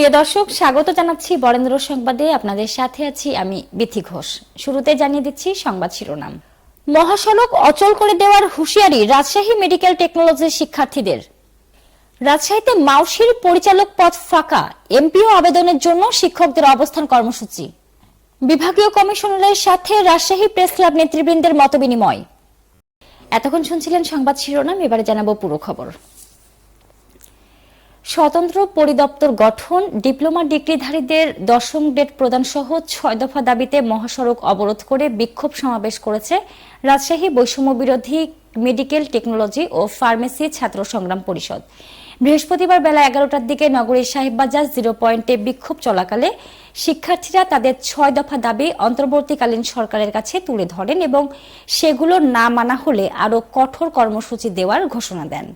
প্রিয় দর্শক, স্বাগত জানাচ্ছি বরেন্দ্র সংবাদে। আপনাদের সাথে আছি আমি বিথি ঘোষ। শুরুতে জানিয়ে দিচ্ছি সংবাদ শিরোনাম। মহাসড়ক অচল করে দেওয়ার হুঁশিয়ারি রাজশাহী মেডিকেল টেকনোলজির শিক্ষার্থীদের। রাজশাহীতে মাউসির পরিচালক পদ ফাঁকা, এমপিও আবেদনের জন্য শিক্ষকদের অবস্থান কর্মসূচি। বিভাগীয় কমিশনারের সাথে রাজশাহী প্রেস ক্লাব নেতৃবৃন্দের মতবিনিময়। এতক্ষণ শুনছিলেন সংবাদ শিরোনাম, এবারে জানাব পুরো খবর। স্বতন্ত্র পরিদপ্তর গঠন, ডিপ্লোমা ডিগ্রিধারীদের দশম ডেট প্রদান সহ ছয় দফা দাবিতে মহাসড়ক অবরোধ করে বিক্ষোভ সমাবেশ করেছে রাজশাহী বৈষম্য বিরোধী মেডিকেল টেকনোলজি ও ফার্মেসি ছাত্র সংগ্রাম পরিষদ। বৃহস্পতিবার বেলা এগারোটার দিকে নগরীর সাহেববাজার জিরো পয়েন্টে বিক্ষোভ চলাকালে শিক্ষার্থীরা তাদের ছয় দফা দাবি অন্তর্বর্তীকালীন সরকারের কাছে তুলে ধরেন এবং সেগুলো না মানা হলে আরও কঠোর কর্মসূচি দেওয়ার ঘোষণা দেন।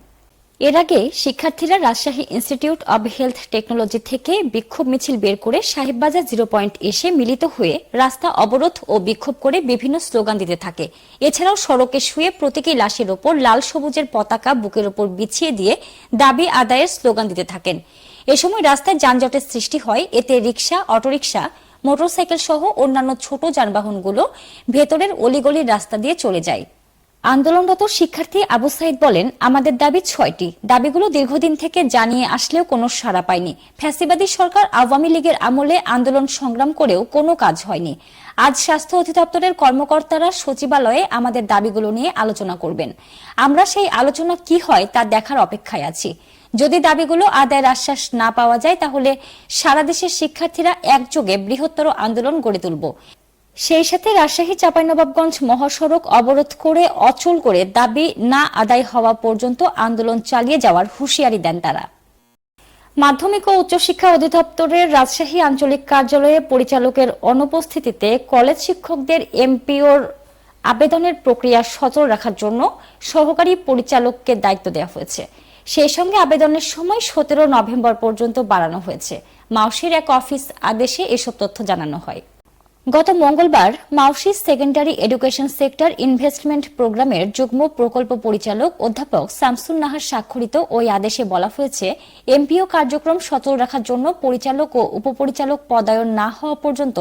এর আগে শিক্ষার্থীরা Rajshahi institute of health technology থেকে বিক্ষোভ মিছিল বের করে সাহেববাজার জিরো পয়েন্ট এসে মিলিত হয়ে রাস্তা অবরোধ ও বিক্ষোভ করে বিভিন্ন স্লোগান দিতে থাকে। এছাড়াও সড়কে শুয়ে প্রতীকী লাশের ওপর লাল সবুজের পতাকা বুকের ওপর বিছিয়ে দিয়ে দাবি আদায়ের স্লোগান দিতে থাকেন। এ সময় রাস্তায় যানজটের সৃষ্টি হয়। এতে রিক্সা অটোরিকশা, মোটরসাইকেল সহ অন্যান্য ছোট যানবাহনগুলো ভেতরের অলিগলির রাস্তা দিয়ে চলে যায়। আন্দোলনরত শিক্ষার্থী আবু সাইদ বলেন, আমাদের দাবি ছয়টি। দাবিগুলো দীর্ঘদিন থেকে জানিয়ে আসলেও কোনো সাড়া পায়নি। ফ্যাসিবাদী সরকার আওয়ামী লীগের আমলে আন্দোলন সংগ্রাম করেও কোনো কাজ হয়নি। আজ স্বাস্থ্য অধিদপ্তরের কর্মকর্তারা সচিবালয়ে আমাদের দাবিগুলো নিয়ে আলোচনা করবেন। আমরা সেই আলোচনা কি হয় তা দেখার অপেক্ষায় আছি। যদি দাবিগুলো আদায়ের আশ্বাস না পাওয়া যায়, তাহলে সারা দেশের শিক্ষার্থীরা একযোগে বৃহত্তর আন্দোলন গড়ে তুলব। সেই সাথে রাজশাহী চাঁপাইনবাবগঞ্জ মহাসড়ক অবরোধ করে অচল করে দাবি না আদায় হওয়া পর্যন্ত আন্দোলন চালিয়ে যাওয়ার হুঁশিয়ারি দেন তারা। মাধ্যমিক ও উচ্চশিক্ষা অধিদপ্তরের রাজশাহী আঞ্চলিক কার্যালয়ে পরিচালকের অনুপস্থিতিতে কলেজ শিক্ষকদের এমপিওর আবেদনের প্রক্রিয়া সচল রাখার জন্য সহকারী পরিচালককে দায়িত্ব দেওয়া হয়েছে। সেই সঙ্গে আবেদনের সময় সতেরো নভেম্বর পর্যন্ত বাড়ানো হয়েছে। মাউসির এক অফিস আদেশে এসব তথ্য জানানো হয়। গত মঙ্গলবার মাউসি সেকেন্ডারি এডুকেশন সেক্টর ইনভেস্টমেন্ট প্রোগ্রামের যুগ্ম প্রকল্প পরিচালক অধ্যাপক শামসুন নাহার স্বাক্ষরিত ওই আদেশে বলা হয়েছে, এমপিও কার্যক্রম সচল রাখার জন্য পরিচালক ও উপপরিচালক পদায়ন না হওয়া পর্যন্ত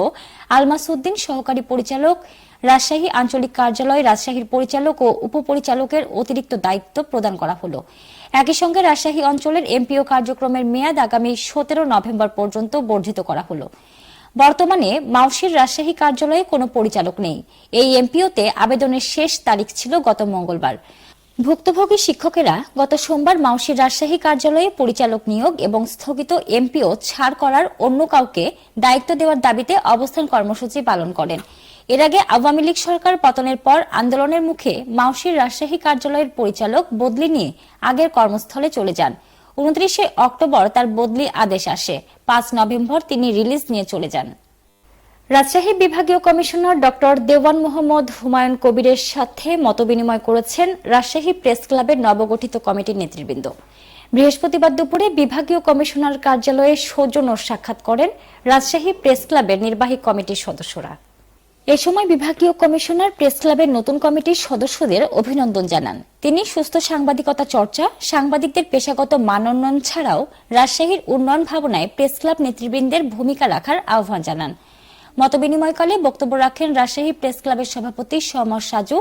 আলমাসউদ্দিন সহকারী পরিচালক, রাজশাহী আঞ্চলিক কার্যালয় রাজশাহীর পরিচালক ও উপপরিচালকের অতিরিক্ত দায়িত্ব প্রদান করা হলো। একই সঙ্গে রাজশাহী অঞ্চলের এমপিও কার্যক্রমের মেয়াদ আগামী সতেরো নভেম্বর পর্যন্ত বর্ধিত করা হলো। বর্তমানে মাউসির রাজশাহী কার্যালয়ে কোনো পরিচালক নেই। এই এমপিওতে আবেদনের শেষ তারিখ ছিল গত মঙ্গলবার। ভুক্তভোগী শিক্ষকেরা গত সোমবার মাউসির রাজশাহী কার্যালয়ে পরিচালক নিয়োগ এবং স্থগিত এমপিও ছাড় করার অন্য কাউকে দায়িত্ব দেওয়ার দাবিতে অবস্থান কর্মসূচি পালন করেন। এর আগে আওয়ামী লীগ সরকার পতনের পর আন্দোলনের মুখে মাউসির রাজশাহী কার্যালয়ের পরিচালক বদলি নিয়ে আগের কর্মস্থলে চলে যান। উনত্রিশে অক্টোবর তার বদলি আদেশ আসে। পাঁচ নভেম্বর তিনি রিলিজ নিয়ে চলে যান। রাজশাহী বিভাগীয় কমিশনার ডক্টর দেওয়ান মোহাম্মদ হুমায়ুন কবিরের সাথে মতবিনিময় করেছেন রাজশাহী প্রেস ক্লাবের নবগঠিত কমিটির নেতৃবৃন্দ। বৃহস্পতিবার দুপুরে বিভাগীয় কমিশনার কার্যালয়ে সৌজন্য সাক্ষাৎ করেন রাজশাহী প্রেস ক্লাবের নির্বাহী কমিটির সদস্যরা। এ সময় বিভাগীয় কমিশনার প্রেস ক্লাবের নতুন কমিটির সদস্যদের অভিনন্দন জানান। তিনি সুস্থ সাংবাদিকতা চর্চা, সাংবাদিকদের পেশাগত মানোন্নয়ন ছাড়াও রাজশাহীর উন্নয়ন ভাবনায় প্রেস ক্লাব নেতৃবৃন্দের ভূমিকা রাখার আহ্বান জানান। মতবিনিময়কালে বক্তব্য রাখেন রাজশাহী প্রেস ক্লাবের সভাপতি সমর সাজু,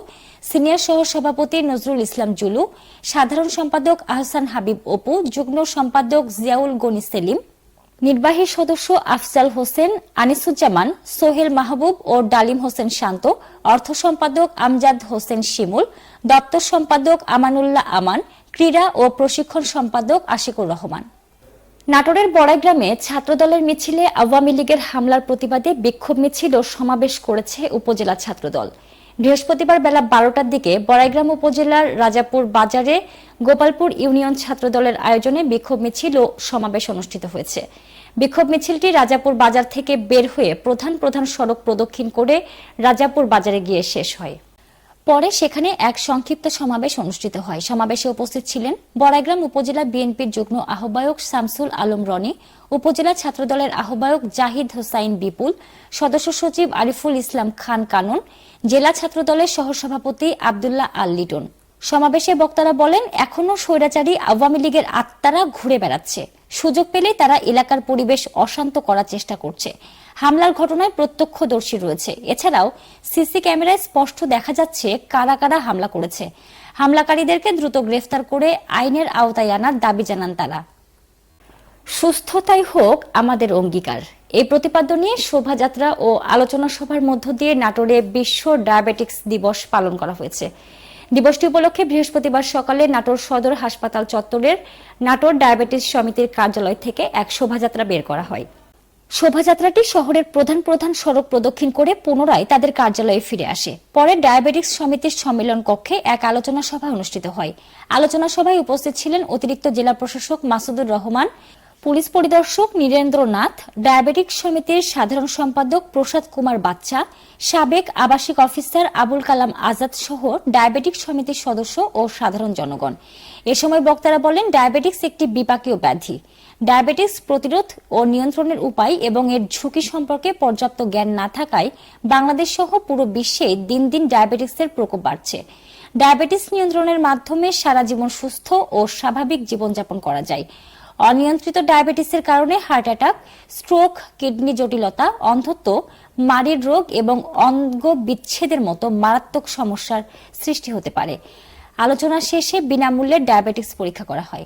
সিনিয়র সহ সভাপতি নজরুল ইসলাম জুলু, সাধারণ সম্পাদক আহসান হাবিব অপু, যুগ্ম সম্পাদক জিয়াউল গনি সেলিম নির্বাহী সদস্য আফজাল হোসেন, আনিসুজ্জামান, সোহেল মাহবুব ও ডালিম হোসেন শান্ত, অর্থ সম্পাদক আমজাদ হোসেন শিমুল, দপ্তর সম্পাদক আমানুল্লাহ আমান, ক্রীড়া ও প্রশিক্ষণ সম্পাদক আশিকুর রহমান। নাটোরের বড়াইগ্রামে ছাত্রদলের মিছিলে আওয়ামী লীগের হামলার প্রতিবাদে বিক্ষোভ মিছিল ও সমাবেশ করেছে উপজেলা ছাত্রদল। বৃহস্পতিবার বেলা বারোটার দিকে বড়াইগ্রাম উপজেলার রাজাপুর বাজারে গোপালপুর ইউনিয়ন ছাত্রদলের আয়োজনে বিক্ষোভ মিছিল ও সমাবেশ অনুষ্ঠিত হয়েছে। বিক্ষোভ মিছিলটি রাজাপুর বাজার থেকে বের হয়ে প্রধান প্রধান সড়ক প্রদক্ষিণ করে রাজাপুর বাজারে গিয়ে শেষ হয়। পরে সেখানে এক সংক্ষিপ্ত সমাবেশ অনুষ্ঠিত হয়। সমাবেশে উপস্থিত ছিলেন বড়াইগ্রাম উপজেলা বিএনপির যুগ্ম আহ্বায়ক শামসুল আলম রনি, উপজেলা ছাত্রদলের আহ্বায়ক জাহিদ হোসাইন বিপুল, সদস্য সচিব আরিফুল ইসলাম খান কানন, জেলা ছাত্রদলের সহসভাপতি আবদুল্লাহ আল লিটন। সমাবেশে বক্তারা বলেন, এখনও স্বৈরাচারী আওয়ামী লীগের আত্মারা ঘুরে বেড়াচ্ছে। সুযোগ পেলে তারা এলাকার পরিবেশ অশান্ত করার চেষ্টা করছে। হামলার ঘটনায় প্রত্যক্ষদর্শী রয়েছে। এছাড়াও সিসি ক্যামেরায় স্পষ্ট দেখা যাচ্ছে কারা কারা হামলা করেছে। হামলাকারীদেরকে দ্রুত গ্রেফতার করে আইনের আওতায় আনার দাবি জানান তারা। সুস্থতাই হোক আমাদের অঙ্গীকার। এই প্রতিপাদ্য নিয়ে শোভাযাত্রা ও আলোচনা সভার মধ্য দিয়ে নাটোরে বিশ্ব ডায়াবেটিক্স দিবস পালন করা হয়েছে। দিবসটি উপলক্ষে বৃহস্পতিবার সকালে নাটোর সদর হাসপাতাল চত্বরের নাটোর ডায়াবেটিস সমিতির কার্যালয় থেকে এক শোভাযাত্রা বের করা হয়। শোভাযাত্রাটি শহরের প্রধান প্রধান সড়ক প্রদক্ষিণ করে পুনরায় তাদের কার্যালয়ে ফিরে আসে। পরে ডায়াবেটিক্স সমিতির সম্মেলন কক্ষে এক আলোচনা সভা অনুষ্ঠিত হয়। আলোচনা সভায় উপস্থিত ছিলেন অতিরিক্ত জেলা প্রশাসক মাসুদুর রহমান, পুলিশ পরিদর্শক নীরেন্দ্রনাথ ডায়াবেটিক সমিতির সাধারণ সম্পাদক প্রসাদ কুমার বাচ্চা, সাবেক আবাসিক অফিসার আবুল কালাম আজাদ সহ ডায়াবেটিক সমিতির সদস্য ও সাধারণ জনগণ। এ সময় বক্তারা বলেন, ডায়াবেটিক্স একটি বিপাকীয় ব্যাধি। ডায়াবেটিস প্রতিরোধ ও নিয়ন্ত্রণের উপায় এবং এর ঝুঁকি সম্পর্কে পর্যাপ্ত জ্ঞান না থাকায় বাংলাদেশ সহ পুরো বিশ্বে দিন দিন ডায়াবেটিক্সের প্রকোপ বাড়ছে। ডায়াবেটিস নিয়ন্ত্রণের মাধ্যমে সারা জীবন সুস্থ ও স্বাভাবিক জীবনযাপন করা যায়। অনিয়ন্ত্রিত ডায়াবেটিসের কারণে হার্ট অ্যাটাক, স্ট্রোক, কিডনি জটিলতা, অন্ধত্ব, মাড়ির রোগ এবং অঙ্গ বিচ্ছেদের মতো মারাত্মক সমস্যার সৃষ্টি হতে পারে। আলোচনা শেষে বিনামূল্যে ডায়াবেটিস পরীক্ষা করা হয়।